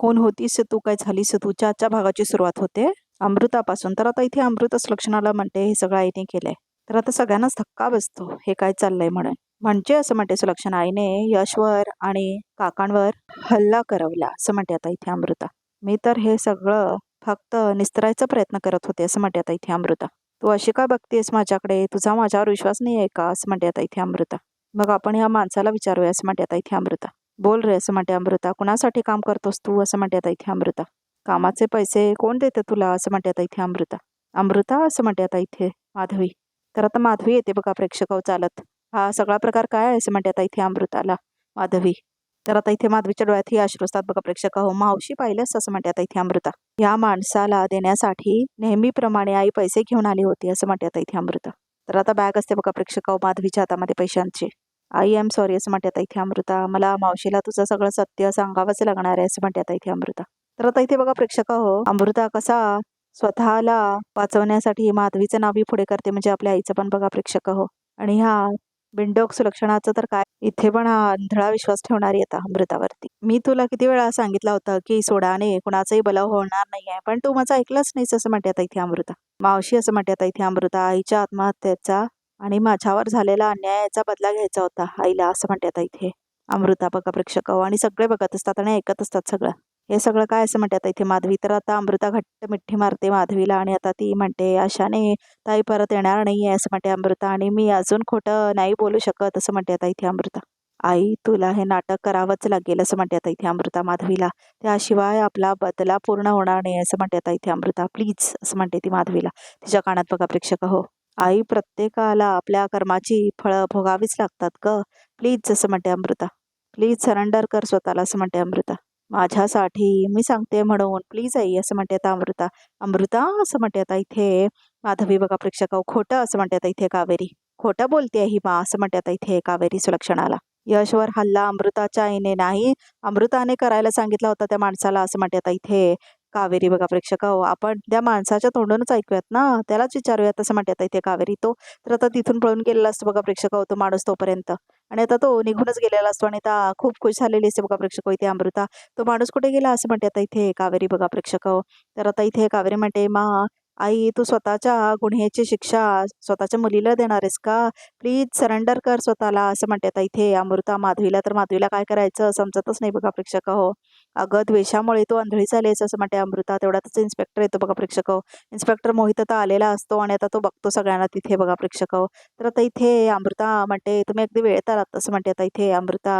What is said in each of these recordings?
कोण होतीस तू काय झालीस तूच्या आजच्या भागाची सुरुवात होते. अमृतापासून. तर आता इथे अमृतच लक्षणाला म्हणते हे सगळं आईने केलंय. तर आता सगळ्यांनाच धक्का बसतो हे काय चाललंय म्हणून. म्हणजे असं म्हणते सुलक्षण आईने यशवर आणि काकांवर हल्ला करवला असं म्हणते आता इथे अमृता. मी तर हे सगळं फक्त निस्तरायचा प्रयत्न करत होते असं म्हणते आता इथे अमृता. तू अशी का बघतेस माझ्याकडे? तुझा माझ्यावर विश्वास नाही आहे का? असं म्हणते आता इथे अमृता. मग आपण या माणसाला विचारूया असं म्हणते आता इथे अमृता. बोल रे असं म्हणते अमृता. कुणासाठी काम करतोस तू? असं म्हणते आता इथे अमृता. कामाचे पैसे कोण देते तुला? असं म्हणते आता इथे अमृता. अमृता असं म्हणते आता इथे माधवी. तर आता माधवी येते बघा प्रेक्षक चालत. हा सगळा प्रकार काय आहे? असं म्हणते आता इथे अमृताला. माधवी. तर आता इथे माधवीच्या डोळ्यात ही अश्रू असतात बघा प्रेक्षक. हो मावशी पाहिलंच असं म्हणते आता इथे अमृता. या माणसाला देण्यासाठी नेहमीप्रमाणे आई पैसे घेऊन आली होती असं म्हणते आता इथे अमृता. तर आता बॅग असते बघा प्रेक्षक. हो, माधवीच्या हातामध्ये पैशांची. आई एम सॉरी असं म्हणते आता इथे अमृता मला मावशीला तुझं सगळं सत्य सांगावंच लागणार आहे असं म्हणते आता इथे अमृता. तर आता इथे बघा प्रेक्षक हो अमृता कसा स्वतःला वाचवण्यासाठी माधवीचं नावही पुढे करते म्हणजे आपल्या आईचं पण बघा प्रेक्षक हो. आणि ह्या बिंडोक सुलक्षणाचं तर काय? इथे पण हा अंधळा विश्वास ठेवणारी आता अमृतावरती. मी तुला किती वेळा सांगितलं होतं की सोडाने कुणाचाही बलाव होणार नाहीये पण तू माझं ऐकलंच नाहीस असं म्हणते आता इथे अमृता. मावशी असं म्हणते आता इथे अमृता आईच्या आत्महत्येचा आणि माझ्यावर झालेला अन्यायाचा बदला घ्यायचा होता. आईला असं म्हणते आता इथे. अमृता बघा प्रेक्षक. आणि सगळे बघत असतात आणि ऐकत असतात सगळं. हे सगळं काय असं म्हणतात इथे? माधवी तर आता अमृता घट्ट मिठी मारते माधवीला आणि आता ती म्हणते अशाने ताई परत येणार नाही आहे असं म्हणते अमृता. आणि मी अजून खोटं नाही बोलू शकत असं म्हणते आता इथे अमृता. आई तुला हे नाटक करावंच लागेल असं म्हणते आता इथे अमृता माधवीला. त्याशिवाय आपला बदला पूर्ण होणार नाही असं म्हणते आता इथे अमृता. प्लीज असं म्हणते ती माधवीला. तिच्या कानात बघा प्रेक्षक हो. आई प्रत्येकाला आपल्या कर्माची फळं भोगावीच लागतात ग. प्लीज जसं म्हणते अमृता. प्लीज सरेंडर कर स्वतःला असं म्हणते अमृता. माझ्यासाठी मी सांगते म्हणून. प्लीज आई असं म्हणते आता अमृता. अमृता असं म्हणते आता इथे. माधवी बघा प्रेक्षक खोटं असं म्हणते आता इथे कावेरी. खोटं बोलते ही मा असं म्हणते आता इथे कावेरी सुलक्षणाला. यशवर हल्ला अमृताच्या आईने नाही. अमृताने करायला सांगितला होता त्या माणसाला असं म्हणते आता इथे. कावेरी बघा प्रेक्षक. हो आपण त्या माणसाच्या तोंडूनच ऐकूयात ना. त्यालाच विचारूयात असं म्हणते आता इथे कावेरी तो. तर आता तिथून पळून गेलेला असतो बघा प्रेक्षक. हो तो माणूस तोपर्यंत. आणि आता तो निघूनच गेलेला असतो आणि आता खूप खुश झालेली असते बघा प्रेक्षक. हो, इथे अमृता. तो माणूस कुठे गेला असं म्हणते आता इथे कावेरी बघा प्रेक्षक. हो तर आता इथे कावेरी म्हणते मा आई तू स्वतःच्या गुन्ह्याची शिक्षा स्वतःच्या मुलीला देणार आहेस का? प्लीज सरेंडर कर स्वतःला असं म्हणते आता इथे अमृता माधवीला. तर माधवीला काय करायचं? समजतच नाही बघा प्रेक्षक. हो अगं द्वेषामुळे तो आंधळी झालीस असं म्हणते अमृता. तेवढ्यातच इन्स्पेक्टर येतो बघा प्रेक्षक. इन्स्पेक्टर मोहित आता आलेला असतो आणि आता तो बघतो सगळ्यांना तिथे बघा प्रेक्षक. तर आता इथे अमृता म्हणते तुम्ही अगदी वेळेत आलात असं म्हणते आता इथे अमृता.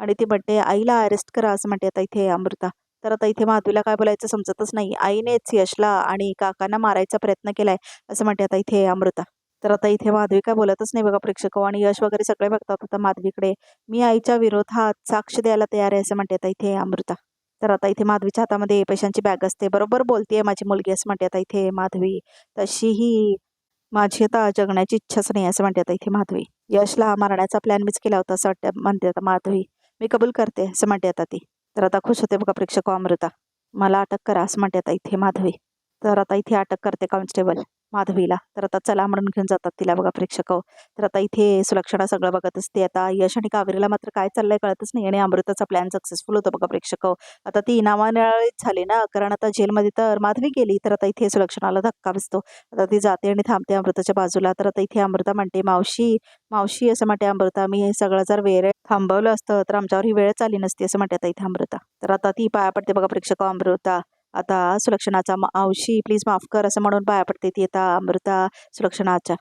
आणि ती म्हणते आईला अरेस्ट करा असं म्हणते आता इथे अमृता. तर आता इथे माधवीला काय बोलायचं समजतच नाही. आईनेच यशला आणि काकांना मारायचा प्रयत्न केलाय असं म्हणते आता इथे अमृता. तर आता इथे माधवी काय बोलतच नाही बघा प्रेक्षक आणि यश वगैरे सगळे बघतात आता माधवीकडे. मी आईच्या विरोधात साक्ष द्यायला तयार आहे असं म्हणते आता इथे अमृता. तर आता इथे माधवीच्या हातामध्ये पैशांची बॅग असते. बरोबर बोलतीये माझी मुलगी असं म्हणते आता इथे माधवी तशीही माझी आता जगण्याची इच्छाच नाही असं म्हणते आता इथे माधवी. यशला मारण्याचा प्लॅन मीच केला होता असं वाटतं म्हणते आता माधवी. मी कबूल करते असं म्हणते आता ती. तर आता खुश होते बघा प्रेक्षक हो, अमृता. मला अटक करा असं म्हणते आता इथे माधवी. तर आता इथे अटक करते कॉन्स्टेबल माधवीला. तर आता चला म्हणून घेऊन जातात तिला बघा प्रेक्षक. हो. तर आता इथे सुलक्षणा सगळं बघत असते. आता यश आणि कावेरीला मात्र काय चाललंय कळतच नाही आणि अमृताचा प्लॅन सक्सेसफुल होतो बघा प्रेक्षक. हो. आता ती इनामानिळीच झाली ना कारण आता जेलमध्ये तर माधवी गेली तर आता इथे सुलक्षणाला धक्का बसतो. आता ती जाते आणि थांबते अमृताच्या बाजूला. तर आता इथे अमृता म्हणते मावशी मावशी असं म्हणते अमृता मी हे सगळं जर वेळ थांबवलं असतं तर आमच्यावर ही वेळच आली नसती असं म्हणते आता इथे अमृता. तर आता ती पाया पडते बघा प्रेक्षक अमृता आता सुलक्षणाचा मावशी प्लीज माफ कर असं म्हणून पाया पडते ती आता अमृता सुलक्षणाच्या.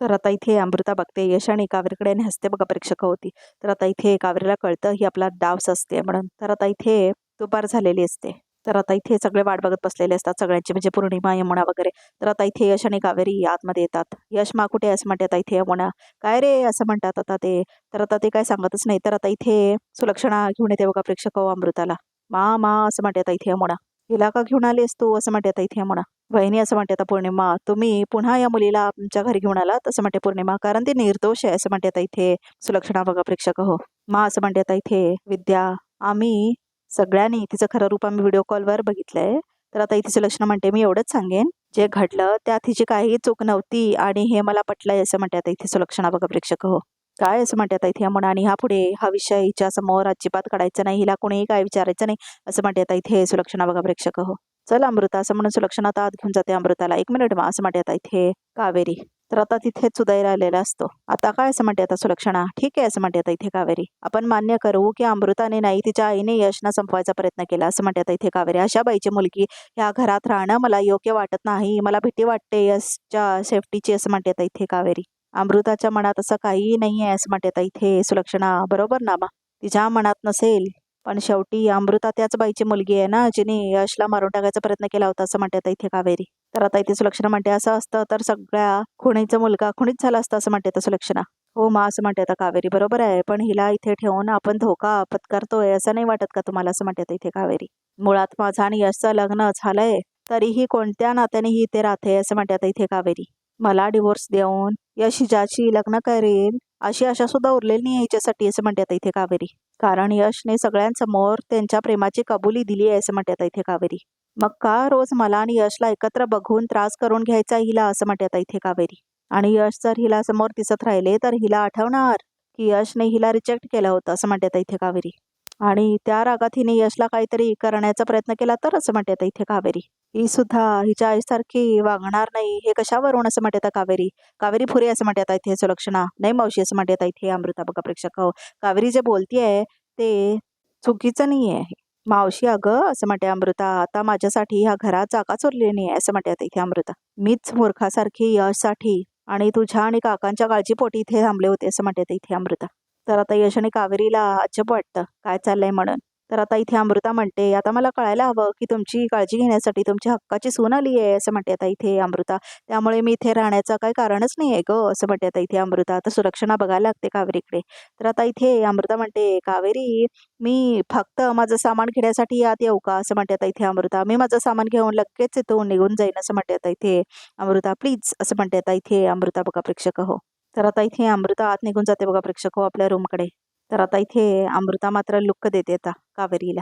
तर आता इथे अमृता बघते यश आणि कावेरीकडे आणि हसते बघा प्रेक्षक होती. तर आता इथे कावेरीला कळतं ही आपला डावस असते म्हणून. तर आता इथे दुपार झालेली असते. तर आता इथे सगळे वाट बघत बसलेले असतात सगळ्यांची म्हणजे पौर्णिमा यमुना वगैरे. तर आता इथे यश आणि कावेरी आतमध्ये येतात. यश मा कुठे असं म्हणते आता इथे यमुना. काय रे? असं म्हणतात आता ते. तर आता ते काय सांगतच नाही. तर आता इथे सुलक्षणा घेऊन येते बघा प्रेक्षक हो अमृताला. मा मा असं म्हणते आता इथे यमुना. हिला का घेऊन आलीस तू? असं म्हणते आता इथे म्हणा. वहिनी असं म्हणते आता पौर्णिमा. तुम्ही पुन्हा या मुलीला आमच्या घरी घेऊन आला असं म्हणते पौर्णिमा. कारण ती निर्दोष आहे असं म्हणते आता इथे. सुलक्षणा बघा प्रेक्षक हो. मा असं म्हणते आता इथे. विद्या आम्ही सगळ्यांनी तिचं खरं रूप आम्ही व्हिडिओ कॉलवर बघितलंय. तर आता इथे सुलक्षणा म्हणते मी एवढंच सांगेन. जे घडलं त्यात तिची काही चूक नव्हती आणि हे मला पटलंय असं म्हणते आता इथे सुलक्षणा बघा प्रेक्षक हो. काय असं म्हणतात इथे? म्हणा आणि हा पुढे हा विषय हिच्या समोर अजिबात काढायचा नाही. हिला कोणीही काय विचारायचं नाही असं म्हणतात इथे सुलक्षणा बघा प्रेक्षक. हो. चल अमृता असं म्हणून सुलक्षणा आता आत घेऊन जाते अमृताला. एक मिनिट मा असं म्हणतात इथे कावेरी. तर आता तिथेच उदय राहिलेला असतो. आता काय असं म्हणते आता सुलक्षणा? ठीक आहे असं म्हणते आता इथे कावेरी. आपण मान्य करू की अमृताने नाही तिच्या आईने यशना संपवायचा प्रयत्न केला. असं म्हणते आता इथे कावेरी. अशा बाईची मुलगी ह्या घरात राहणं मला योग्य वाटत नाही. मला भीती वाटते यशच्या सेफ्टीची असं म्हणते आता इथे कावेरी. अमृताच्या मनात असं काहीही नाही आहे असं म्हणते आता इथे सुलक्षणा बरोबर ना मा? तिच्या मनात नसेल पण शेवटी अमृता त्याच बाईची मुलगी आहे ना जिने यशला मारून टाकायचा प्रयत्न केला होता असं म्हणते इथे कावेरी. तर आता इथे सुलक्षणा म्हणते असं असतं तर सगळ्या खुणीचा मुलगा खुणीच झाला असता असं म्हणते सुलक्षणा. हो मा असं म्हणते आता कावेरी बरोबर आहे पण हिला इथे ठेवून आपण धोका पत्करतोय असं नाही वाटत का तुम्हाला असं म्हणते इथे कावेरी. मुळात माझा आणि यशचं लग्न झालंय तरीही कोणत्या नात्याने ही इथे राहते असं म्हणते आता इथे कावेरी. मला डिवोर्स देऊन यश ज्याची लग्न करेल अशी आशा सुद्धा उरलेली नाही याच्यासाठी असं म्हणते इथे कावेरी. कारण यशने सगळ्यांसमोर त्यांच्या प्रेमाची कबुली दिली आहे असं म्हणतात इथे कावेरी. मग का रोज मला आणि यशला एकत्र बघून त्रास करून घ्यायचा हिला असं म्हणतात इथे कावेरी. आणि यश जर हिला समोर दिसत राहिले तर हिला आठवणार की यशने हिला रिजेक्ट केलं होतं असं म्हणतात इथे कावेरी. आणि त्या रागात हिने यशला काहीतरी करण्याचा प्रयत्न केला तर असं म्हणते आता इथे कावेरी. ही सुद्धा हिच्या आईसारखी वागणार नाही हे कशावरून असं म्हणते आता कावेरी? कावेरी फुरे असं म्हणते आता इथे सुलक्षणा नाही मावशी असं म्हणते आता इथे अमृता बघा प्रेक्षक. हो कावेरी जे बोलतीये ते चुकीचं नाही आहे मावशी अगं असं म्हणते अमृता आता माझ्यासाठी ह्या घरात जागा चोरली नाही आहे असं म्हणते आता इथे अमृता. मीच मूर्खासारखी यशसाठी आणि तुझ्या आणि काकांच्या काळजीपोटी इथे थांबले होते असं म्हणते इथे अमृता. तर आता यश आणि कावेरीला अजब वाटतं. काय चाललंय म्हणून? तर आता इथे अमृता म्हणते आता मला कळायला हवं की तुमची काळजी घेण्यासाठी तुमच्या हक्काची सून आली आहे असं म्हणते आता इथे अमृता. त्यामुळे मी इथे राहण्याचं काही कारणच नाही आहे ग असं म्हणते आता इथे अमृता. आता सुरक्षणा बघायला लागते कावेरीकडे. तर आता इथे अमृता म्हणते कावेरी मी फक्त माझं सामान घेण्यासाठी आत येऊ का? असं म्हणते आता इथे अमृता. मी माझं सामान घेऊन लगेच इथून निघून जाईन असं म्हणते आता इथे अमृता. प्लीज असं म्हणते आता इथे अमृता बघा प्रेक्षक हो. तर आता इथे अमृता आत निघून जाते बघा प्रेक्षक हो आपल्या रूमकडे तर आता इथे अमृता मात्र लुक्क देते आता कावेरीला.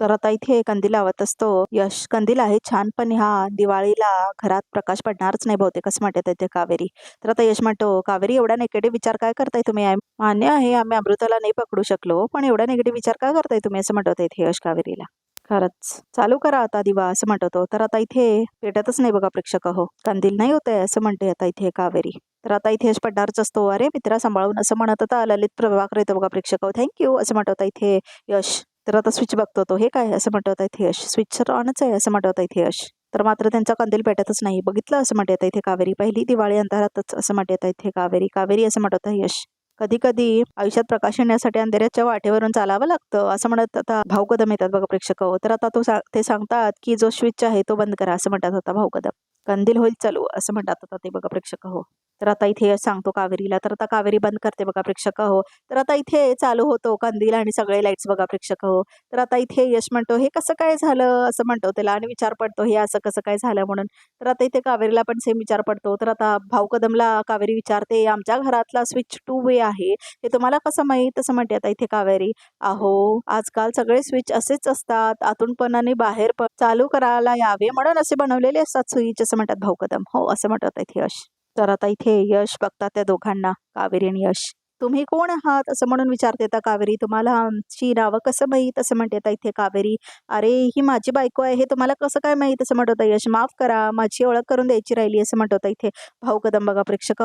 तर आता इथे कंदील लावत असतो. यश कंदील आहे छान पण ह्या दिवाळीला घरात प्रकाश पडणारच नाही बहुतेक असं म्हणते इथे कावेरी. तर आता यश म्हणतो कावेरी एवढा निगेटिव्ह विचार काय करताय तुम्ही? मान्य आहे आम्ही अमृताला नाही पकडू शकलो पण एवढा निगेटिव्ह विचार काय करताय तुम्ही? असं म्हणत इथे यश कावेरीला. खरंच. चालू करा आता दिवा असं म्हणतो तर आता इथे पेटतच नाही बघा प्रेक्षक हो. कंदील नाही होत आहे असं म्हणते आता इथे कावेरी. तर आता इथे यश पडणारच असतो अरे मित्रा सांभाळून असं म्हणत होता ललित प्रभाकर येतो बघा प्रेक्षक हो थँक्यू असं म्हणत होता इथे यश तर आता स्विच बघतो तो हे काय असं म्हणत होता इथे यश स्विच ऑनच आहे असं म्हणत होता इथे यश तर मात्र त्यांचा कंदील पेटतच नाही बघितलं असं म्हणत येतं इथे कावेरी पहिली दिवाळी अंधारातच असं म्हणत येतं इथे कावेरी कावेरी असं म्हणत होता यश कधी कधी आयुष्यात प्रकाश येण्यासाठी अंधेऱ्याच्या वाटेवरून चालावं लागतं असं म्हणत आता भाऊ कदम येतात बघा प्रेक्षक हो. तर आता तो सा- ते सांगतात की जो स्विच आहे तो बंद करा असं म्हणतात होता भाऊ कदम कंदील होईल चालू असं म्हणतात होता ते बघा प्रेक्षक हो तर आता इथे सांगतो कावेरीला. तर आता कावेरी बंद करते बघा प्रेक्षक हो. तर आता इथे चालू होतो कंदील आणि सगळे लाईट्स बघा प्रेक्षक हो. तर आता इथे यश म्हणतो हे कसं काय झालं? असं म्हणतो त्याला आणि विचार पडतो हे असं कसं काय झालं? म्हणून. तर आता इथे कावेरीला पण सेम विचार पडतो. तर आता भाऊ कदमला कावेरी विचारते आमच्या घरातला स्विच टू वे आहे. हे तुम्हाला कसं माहीत? असं म्हणते आता इथे कावेरी. अहो आजकाल सगळे स्विच असेच असतात. आतून पण आणि बाहेर पण. चालू करायला यावे म्हणून असे बनवलेले असतात स्विच असं म्हणतात भाऊ कदम. हो असं म्हणतात इथे यश. तर आता इथे यश बघतात त्या दोघांना. कावेरी आणि यश. तुम्ही कोण आहात? असं म्हणून विचारते आता कावेरी. तुम्हाला आमची नावं कसं माहीत? असं म्हणते आता इथे कावेरी. अरे ही माझी बायको आहे. हे तुम्हाला कसं काय माहीत? असं म्हणत यश. माफ करा. माझी ओळख करून द्यायची राहिली असं म्हणत होता इथे भाऊ कदम बघा प्रेक्षक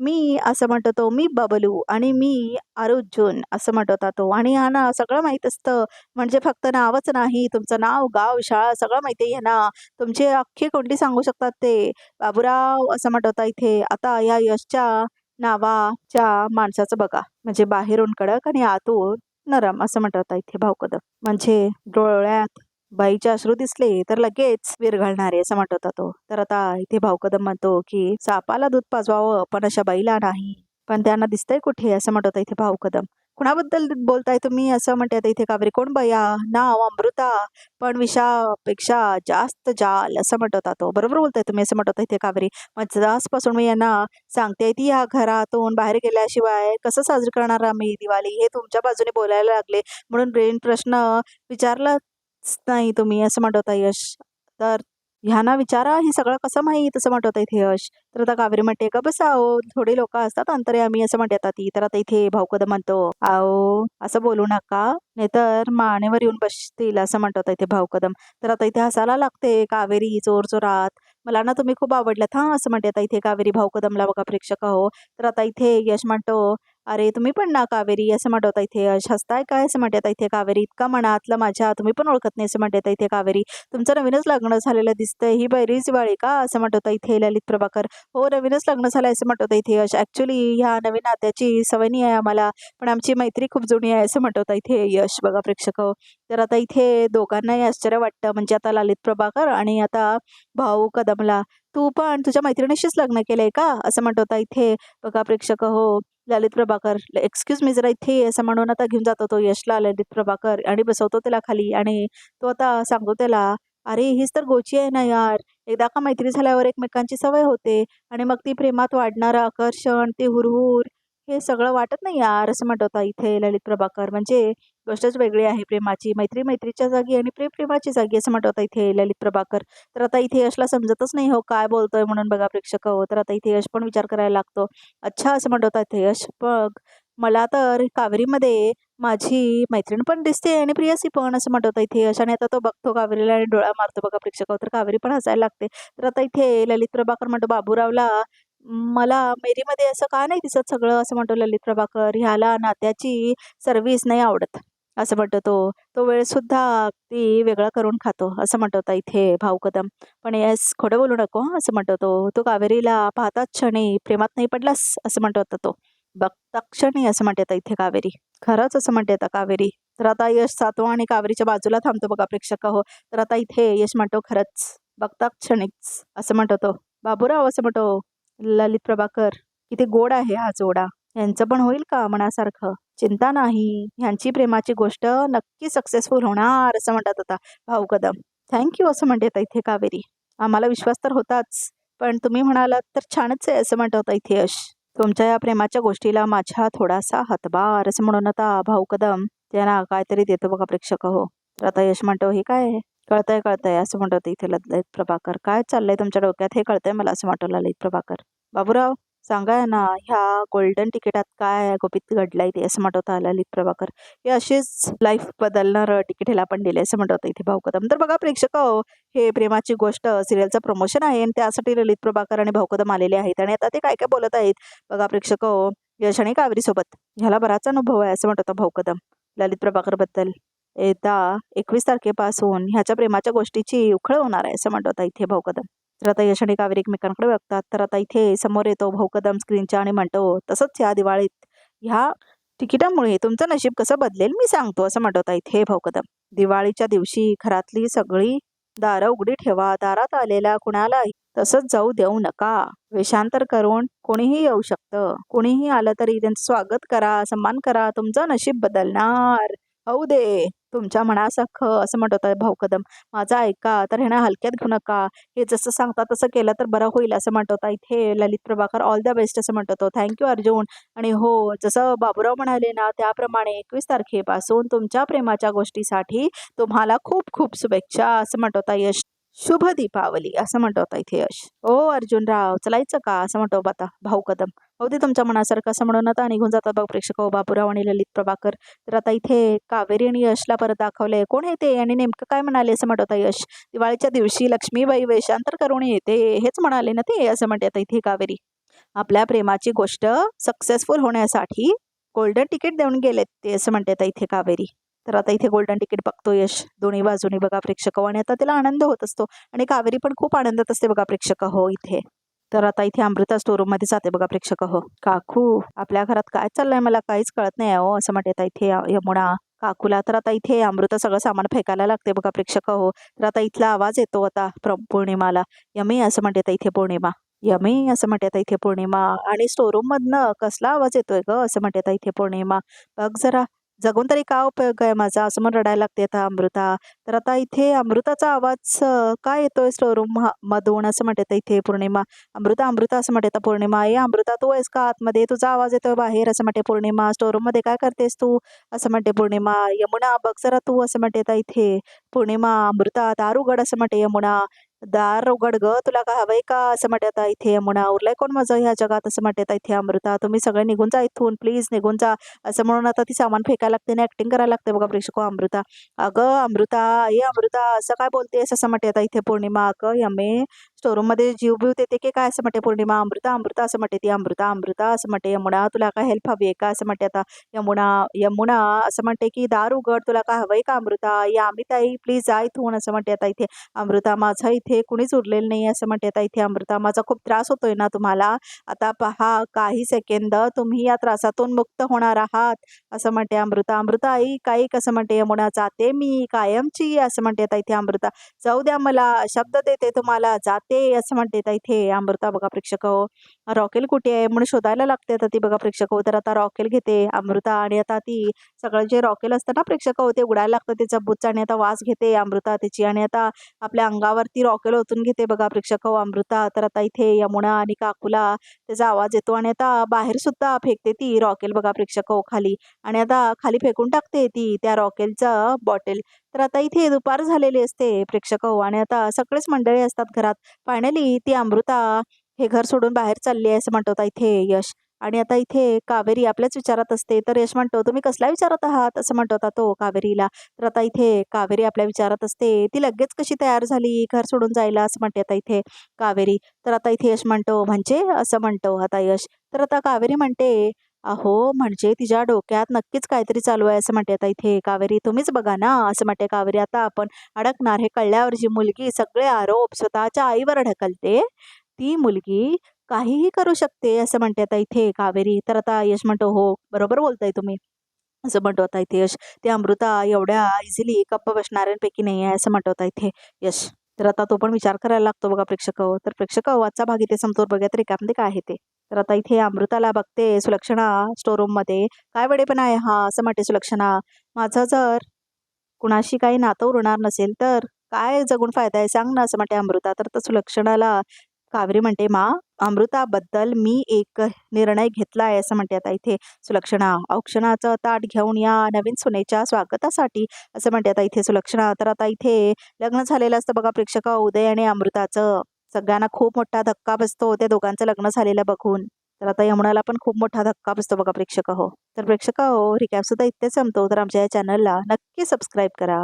मी असं म्हणत होतो मी बबलू आणि मी अर्जुन असं म्हणत होता तो. आणि हा ना सगळं माहीत असतं. म्हणजे फक्त नावच नाही. तुमचं नाव गाव शाळा सगळं माहिती आहे ना. तुमची अख्खी कोणती सांगू शकतात ते. बाबूराव असं म्हणत होता इथे. आता या यशच्या नावाच्या माणसाचं बघा. म्हणजे बाहेरून कडक आणि आतून नरम असं म्हणतात इथे भाऊ कदम म्हणजे डोळ्यात बाईचे अश्रू दिसले तर लगेच विरघळणारे असं म्हणत होता तो. तर आता इथे भाऊ कदम म्हणतो की सापाला दूध पाजवावं पण अशा बाईला नाही. पण त्यांना दिसतंय कुठे असं म्हणत होता इथे भाऊ कदम कुणाबद्दल बोलताय तुम्ही? असं म्हणते आता इथे कावेरी कोण बया नाव अमृता. पण विषापेक्षा जास्त जाल असं म्हणत होता तो. बरोबर बोलताय तुम्ही असं म्हणत होता इथे कावेरी मग मी यांना सांगते ती या घरातून बाहेर गेल्याशिवाय कसं साजरी करणार आम्ही दिवाळी? हे तुमच्या बाजूने बोलायला लागले. म्हणून ब्रेन प्रश्न विचारलाच नाही तुम्ही असं म्हणत होता यश. तर ह्यांना विचारा हे सगळं कसं माहीत? असं म्हणत होता इथे यश. तर आता कावेरी म्हणते का बस आहो थोडे लोक असतात अंतरे आम्ही असं म्हणते आता ती. तर आता इथे भाऊकदम म्हणतो आओ असं बोलू नका नाहीतर मानेवर येऊन बसतील असं म्हणत होता इथे भाऊकदम तर आता इथे हसायला लागते कावेरी चोर चोरात मला ना तुम्ही खूप आवडल्यात हां असं म्हणते आता इथे कावेरी भाऊकदमला बघा प्रेक्षक हो तर आता इथे यश म्हणतो अरे तुम्ही पण ना कावेरी असं म्हणत इथे. यश हसताय काय? असं म्हणतात इथे कावेरी. इतका मनातलं माझ्या. तुम्ही पण ओळखत नाही असं म्हणतात इथे कावेरी. तुमचं नवीनच लग्न झालेलं दिसतंय. ही बैरीच वाळी का? असं म्हणत इथे ललित प्रभाकर. हो नवीनच लग्न झालं असं म्हणत इथे. यश ॲक्च्युली ह्या नवीन नात्याची सवय नाही आहे आम्हाला. पण आमची मैत्री खूप जुनी आहे असं म्हणत इथे यश बघा प्रेक्षक. हो. तर आता इथे दोघांनाही आश्चर्य वाटतं. म्हणजे आता ललित प्रभाकर आणि आता भाऊ कदमला. तू पण तुझ्या मैत्रिणीशीच लग्न केलंय का? असं म्हणत होता इथे. बघा प्रेक्षक हो ललित प्रभाकर. एक्सक्यूज मी जरा इथे असं म्हणून आता घेऊन जातो तो यशला ललित प्रभाकर. आणि बसवतो त्याला खाली. आणि तो आता सांगतो त्याला अरे हीच तर गोची आहे ना यार. एकदा का मैत्री झाल्यावर एकमेकांची सवय होते. आणि मग ती प्रेमात वाढणारं आकर्षण ते हुरहुर. हे सगळं वाटत नाही यार असं म्हणत होता इथे ललित प्रभाकर. म्हणजे गोष्टच वेगळी आहे प्रेमाची मैत्री मैत्रीच्या जागी आणि प्रेम प्रेमाची जागी असं म्हणत होता इथे ललित प्रभाकर. तर आता इथे यशला समजतच नाही हो काय बोलतोय म्हणून बघा प्रेक्षक. हो तर आता इथे यश पण विचार करायला लागतो. अच्छा असं म्हणत होता इथे यश. बघ मला तर कावेरीमध्ये माझी मैत्रीण पण दिसते आणि प्रियसी पण असं म्हणत होता इथे यश. आणि आता तो बघतो कावेरीला आणि डोळा मारतो बघा प्रेक्षक. हो तर कावेरी पण हसायला लागते. तर आता इथे ललित प्रभाकर म्हणतो बाबूरावला मला मेरीमध्ये असं का नाही दिसत सगळं? असं म्हणतो ललित प्रभाकर ह्याला नात्याची सर्व्हिस नाही आवडत. असं म्हणतो तो. तो वेळसुद्धा अगदी वेगळा करून खातो असं म्हणतो होता इथे भाऊ कदम. पण यस खोडं बोलू नको असं म्हणतो तो. तो कावेरीला पाहताच क्षणी प्रेमात नाही पडलास? असं म्हणतो होता तो. बघता क्षणी असं म्हणते इथे कावेरी. खरंच असं म्हणते आता कावेरी. तर आता यश जातो आणि कावेरीच्या बाजूला थांबतो बघा प्रेक्षक हो. तर आता इथे यश म्हणतो खरंच. बघता क्षणीच असं म्हणतो तो. बाबूराव असं म्हणतो. ललित प्रभाकर किती गोड आहे हा जोडा. यांचं पण होईल का मनासारखं? चिंता नाही. ह्यांची प्रेमाची गोष्ट नक्की सक्सेसफुल होणार असं म्हणतात आता भाऊ कदम. थँक्यू असं म्हणते आता इथे कावेरी. आम्हाला विश्वास तर होताच पण तुम्ही म्हणालात तर छानच आहे असं म्हणत होता इथे यश. तुमच्या या प्रेमाच्या गोष्टीला माझ्या थोडासा हातभार असं म्हणून आता भाऊ कदम त्यांना काहीतरी देतो बघा प्रेक्षक हो. तर आता यश म्हणतो हे काय आहे? कळतंय कळतंय. असं म्हणत होते इथे ललित प्रभाकर. काय चाललंय तुमच्या डोक्यात? हे कळतंय मला असं वाटलं ललित प्रभाकर. बाबूराव सांगा ना ह्या गोल्डन तिकिटात काय गोपित घडलंय ते असं म्हणत होता ललित प्रभाकर. हे अशीच लाईफ बदलणार तिकीट ह्याला पण दिले असं म्हणत होतं इथे भाऊ कदम. तर बघा प्रेक्षक हो, हे प्रेमाची गोष्ट सिरियलचं प्रमोशन आहे आणि त्यासाठी ललित प्रभाकर आणि भाऊ कदम आलेले आहेत आणि आता ते काय काय बोलत आहेत? बघा प्रेक्षक हो, यश आणि कावेरी सोबत ह्याला बराच अनुभव आहे असं म्हणत होता भाऊ कदम. ललित प्रभाकरबद्दल. येत्या एकवीस तारखेपासून ह्याच्या प्रेमाच्या गोष्टीची उखळ होणार आहे असं म्हणत आता इथे भाऊ कदम तर आता यश आणि कावेरी एकमेकांकडे बघतात तर आता इथे समोर येतो भाऊ कदम स्क्रीनच्या आणि म्हणतो तसंच या दिवाळीत ह्या तिकिटामुळे तुमचं नशीब कसं बदलेल मी सांगतो असं म्हणत आता इथे भाऊ कदम दिवाळीच्या दिवशी घरातली सगळी दारं उघडी ठेवा दारात आलेल्या कुणालाही तसंच जाऊ देऊ नका. वेषांतर करून कोणीही येऊ शकतं. कोणीही आलं तरी त्यांचं स्वागत करा सन्मान करा तुमचं नशीब बदलणार. होऊ दे. तुमच्या मनासारखं असं म्हणत होता भाऊ कदम. माझा ऐका तर ह्यानं हलक्यात घेऊ नका. हे जसं सांगता तसं केलं तर बरं होईल असं म्हणत होता. इथे Lalit Prabhakar all the best असं म्हणत होतो. Thank you Arjun. आणि हो जसं बाबूराव म्हणाले ना त्याप्रमाणे एकवीस तारखेपासून तुमच्या प्रेमाच्या गोष्टीसाठी तुम्हाला खूप खूप शुभेच्छा असं म्हणत होता यश. शुभ दीपावली असं म्हणतो होता इथे यश. ओ अर्जुनराव चलायचं का? असं म्हणतो आता भाऊ कदम. हो ते तुमच्या मनासारखं असं म्हणून आता निघून जातात बघ प्रेक्षक. हो आणि ललित प्रभाकर. तर आता इथे कावेरी आणि यशला परत दाखवलंय. कोण येते आणि नेमकं काय म्हणाले असं म्हणत होता यश. दिवाळीच्या दिवशी लक्ष्मीबाई वेशांतर करून येते. हेच म्हणाले ना ते? असं म्हणते आता इथे कावेरी. आपल्या प्रेमाची गोष्ट सक्सेसफुल होण्यासाठी गोल्डन तिकीट देऊन गेलेत ते असं म्हणते आता इथे कावेरी. तर आता इथे गोल्डन तिकीट बघतो यश. दोन्ही बाजूनी बघा प्रेक्षक. आणि आता त्याला आनंद होत असतो. आणि कावेरी पण खूप आनंदात असते बघा प्रेक्षक. हो इथे. तर आता इथे अमृता स्टोरूममध्ये जाते बघा प्रेक्षक. हो. काकू आपल्या घरात काय चाललंय? मला काहीच कळत नाही हो असं म्हणते आता इथे यमुना काकूला. तर आता इथे अमृता सगळं सामान फेकायला लागते बघा प्रेक्षक. हो. तर आता इथला आवाज येतो आता पौर्णिमाला. यमी असं म्हणते आता इथे पौर्णिमा. यमी असं म्हणते आता इथे पौर्णिमा. आणि स्टोरूम मधनं कसला आवाज येतोय ग? असं म्हणते आता इथे पौर्णिमा. बघ जरा. जगून तरी का उपयोग आहे माझा? असं म्हणून रडायला लागते आता अमृता. तर आता इथे अमृताचा आवाज काय येतोय स्टोरूम मधून? असं म्हणते इथे पौर्णिमा. अमृता अमृता असं म्हणते पौर्णिमा. ए अमृता तू आहेस का आतमध्ये? तुझा आवाज येतोय बाहेर असं म्हणते पौर्णिमा. स्टोरूममध्ये काय करतेस तू? असं म्हणते पौर्णिमा. यमुना बघ जरा तू असं म्हणते इथे पौर्णिमा. अमृता दारू असं म्हणते यमुना. दार उघड ग तुला का हवंय का असं म्हणते इथे यमुना उरलाय कोण माझं ह्या जगात? असं म्हणते इथे अमृता तुम्ही सगळे निघून जा इथून प्लीज निघून जा. असं म्हणून आता ती सामान फेकायला लागते ना ऍक्टिंग करायला लागते बघा प्रेक्षको अमृता. अगं अमृता ये अमृता असं काय बोलतेस? असं म्हणते इथे पौर्णिमा अगं यमे स्टोरूममध्ये जीव बीव देते की काय असं म्हणते पौर्णिमा अमृता अमृता असं म्हणते ती अमृता अमृता असं म्हणते यमुना तुला काय हेल्प हवी आहे का? असं म्हणते आता यमुना यमुना असं म्हणते की दार उघड तुला काय हवंय का अमृता? या ताई प्लीज जा इथून असं म्हणते आता इथे अमृता माझा इथे कुणीच उरलेलं नाही असं म्हणते आता इथे अमृता माझा खूप त्रास होतोय ना तुम्हाला. आता पहा काही सेकंद तुम्ही या त्रासातून मुक्त होणार आहात. असं म्हणते अमृता अमृता आई काही कसं म्हणते यमुना जाते मी कायमची असं म्हणते आता इथे अमृता जाऊ द्या मला शब्द देते तुम्हाला जाते असं म्हणते इथे अमृता बघा प्रेक्षक हो. रॉकेल कुठे आहे? म्हणून शोधायला लागते आता ती बघा प्रेक्षक हो. तर आता रॉकेल घेते अमृता आणि आता ती सगळं जे रॉकेल असतं ना प्रेक्षक हो ते उडायला लागतं त्याचा बुच आणि आता वास घेते अमृता तिची आणि आता आपल्या अंगावरती रॉकेल ओतून घेते बघा प्रेक्षक हो अमृता. तर आता इथे यमुना आणि काकूला त्याचा आवाज येतो आणि आता बाहेर सुद्धा फेकते ती रॉकेल बघा प्रेक्षक हो खाली आणि आता खाली फेकून टाकते ती त्या रॉकेलचं बॉटल. तर आता इथे दुपार झालेली असते प्रेक्षक हो आणि आता सगळेच मंडळी असतात घरात. फायनली ती अमृता हे घर सोडून बाहेर चालली आहे असं म्हणतो आता इथे यश. आणि आता इथे कावेरी आपल्याच विचारात असते. तर यश म्हणतो तुम्ही कसला विचारात आहात? असं म्हणतो आता तो कावेरीला. तर आता इथे कावेरी आपल्या विचारात असते. ती लगेच कशी तयार झाली घर सोडून जायला? असं म्हणते आता इथे कावेरी. तर आता इथे यश म्हणतो म्हणजे? असं म्हणतो आता यश. तर आता कावेरी म्हणते अहो म्हणजे तिच्या डोक्यात नक्कीच काहीतरी चालू आहे असं म्हणते. आता इथे कावेरी तुम्हीच बघा ना असं म्हणते कावेरी. आता आपण अडकणार. हे कळल्यावर जी मुलगी सगळे आरोप स्वतःच्या आईवर ढकलते ती मुलगी काहीही करू शकते असं म्हणते आता इथे कावेरी. तर आता यश म्हणतो हो बरोबर बोलताय तुम्ही. असं म्हणतो आता इथे यश. ते अमृता एवढ्या इझिली गप्प बसणाऱ्यांपैकी नाही आहे असं म्हणतो आता इथे यश. तर आता तो पण विचार करायला लागतो बघा प्रेक्षक. तर प्रेक्षक आजचा भाग इथे समतोर बघा तर एकामध्ये म्हणजे काय आहे ते. तर आता इथे अमृताला बघते सुलक्षणा स्टोरूममध्ये. काय वडे पण आहे हा असं म्हणते सुलक्षणा. माझं जर कुणाशी काही नातं उरणार नसेल तर काय जगून फायदा आहे? सांग ना असं म्हणते अमृता. तर तर सुलक्षणाला कावेरी म्हणते मा अमृताबद्दल मी एक निर्णय घेतला आहे असं म्हणते आता इथे सुलक्षणा. औक्षणाचं ताट घेऊन या नवीन सुनेच्या स्वागतासाठी असं म्हणते आता इथे सुलक्षणा. तर आता इथे लग्न झालेलं असतं बघा प्रेक्षक उदय आणि अमृताचं. सगळ्यांना खूप मोठा धक्का बसतो. त्या दोघांचं लग्न झालेलं बघून. तर आता यमुनाला पण खूप मोठा धक्का बसतो बघा प्रेक्षक हो तर प्रेक्षक हो रिकॅप सुद्धा इथेच संपतो. तर आमच्या या चॅनलला नक्की सबस्क्राईब करा.